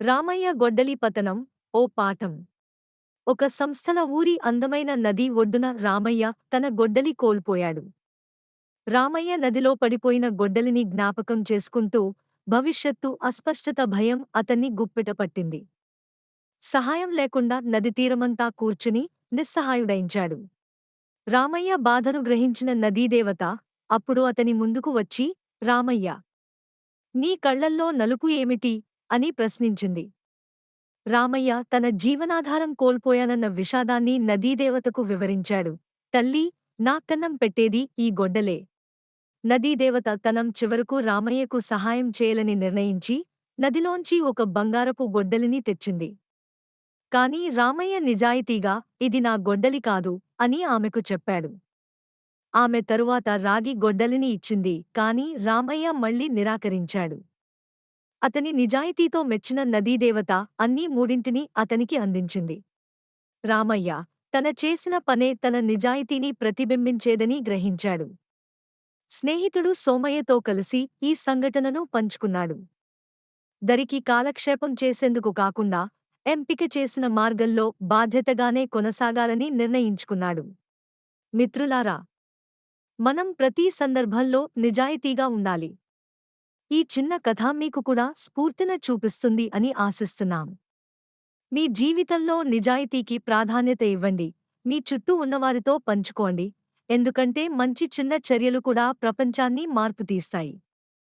రామయ్య గొడ్డలి పతనం ఓ పాఠం. ఒక సంస్థల ఊరి అందమైన నది ఒడ్డున రామయ్య తన గొడ్డలి కోల్పోయాడు. రామయ్య నదిలో పడిపోయిన గొడ్డలిని జ్ఞాపకం చేసుకుంటూ భవిష్యత్తు అస్పష్టత భయం అతన్ని గుప్పెట పట్టింది. సహాయం లేకుండా నది తీరమంతా కూర్చుని నిస్సహాయుడైంచాడు రామయ్య బాధను గ్రహించిన నదీదేవత అప్పుడు అతని ముందుకు వచ్చి రామయ్య నీ కళ్ళల్లో నలుపు ఏమిటి? అని ప్రశ్నించింది. రామయ్య తన జీవనాధారం కోల్పోయానన్న విషాదాన్ని నదీదేవతకు వివరించాడు. తల్లి నా కన్నం పెట్టేది ఈ గొడ్డలే. నదీదేవత తనం చివరకు రామయ్యకు సహాయం చేయాలని నిర్ణయించి నదిలోంచి ఒక బంగారపు గొడ్డలిని తెచ్చింది. కాని రామయ్య నిజాయితీగా ఇది నా గొడ్డలి కాదు అని ఆమెకు చెప్పాడు. ఆమె తరువాత రాగి గొడ్డలిని ఇచ్చింది. కాని రామయ్య మళ్ళీ నిరాకరించాడు. అతని నిజాయితీతో మెచ్చిన నదీదేవత అన్నీ మూడింటిని అతనికి అందించింది. రామయ్య తన చేసిన పనే తన నిజాయితీని ప్రతిబింబించేదని గ్రహించాడు. స్నేహితుడు సోమయ్యతో కలిసి ఈ సంఘటనను పంచుకున్నాడు. దరికి కాలక్షేపం చేసేందుకు కాకుండా ఎంపిక చేసిన మార్గంలో బాధ్యతగానే కొనసాగాలని నిర్ణయించుకున్నాడు. మిత్రులారా మనం ప్రతి సందర్భంలో నిజాయితీగా ఉండాలి. ఈ చిన్న కథ మీకు కూడా స్ఫూర్తిన చూపిస్తుంది అని ఆశిస్తున్నాం మీ జీవితంలో నిజాయితీకి ప్రాధాన్యత ఇవ్వండి. మీ చుట్టూ ఉన్నవారితో పంచుకోండి. ఎందుకంటే మంచి చిన్న చర్యలు కూడా ప్రపంచాన్ని మార్పు తీస్తాయి.